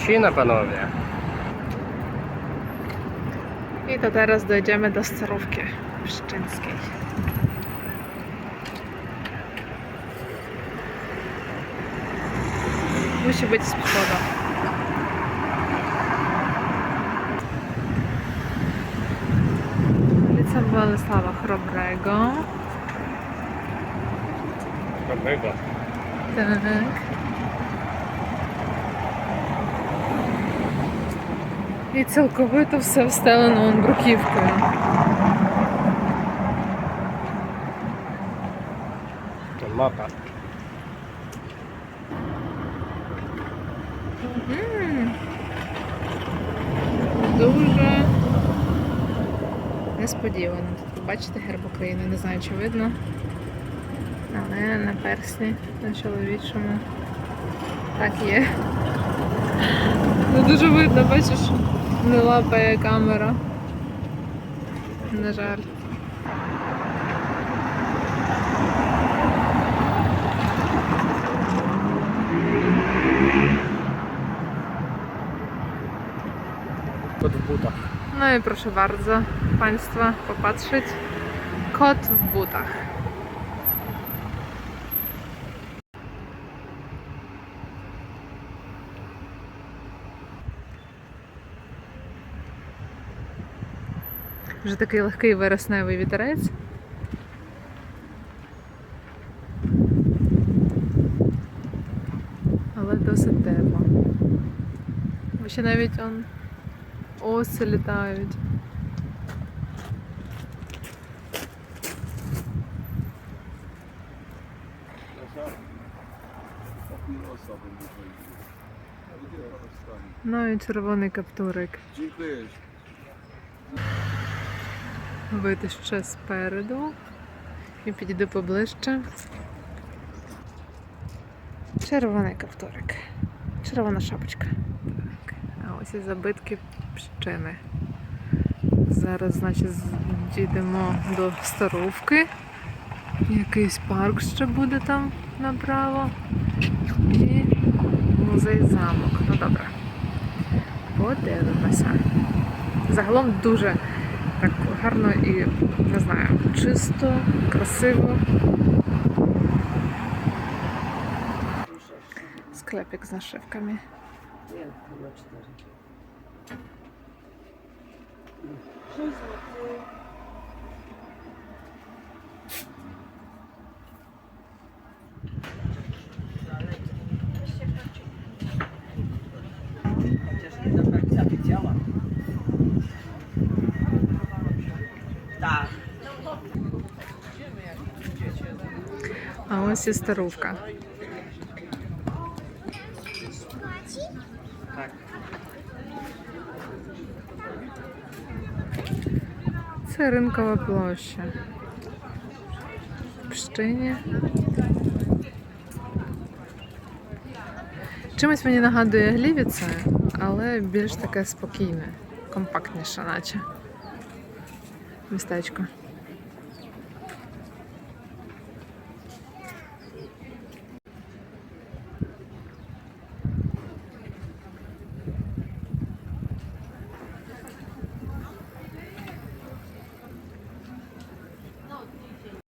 Lecina, panowie. I to teraz dojdziemy do Starówki Pszczyńskiej. Musi być z przodu. ulica Władysława Chrobrego. Chrobrego. Ten. І цілковито все встелено он бруківкою. Мапа. М. Дуже несподівано. Тут бачите герб України, не знаю, чи видно. Але на персні, на чоловічому. Так є. Ну дуже видно, бачиш, не лапає камера. На жаль. Kot w butach. No i proszę bardzo, Państwa, popatrzeć. Kot w butach. Вже такий легкий вересневий вітерець. Але досить тепло. Бо ще навіть он Оси літають. Ну і червоний каптурик. Вийти ще спереду і підійду поближче. Червоний каптурик. Червона шапочка. Так. А ось і забитки пщини. Зараз, значить, дійдемо до Старовки. Якийсь парк ще буде там направо. І музей замок. Ну добре. Подивимося. Загалом дуже гарно і не знаю, чисто, красиво. Склепик з нашивками. Chociaż А ось і старовка. Це ринкова площа. Пщині. Чимось мені нагадує Глівіце, але більш таке спокійне, компактніше, наче. Містечко.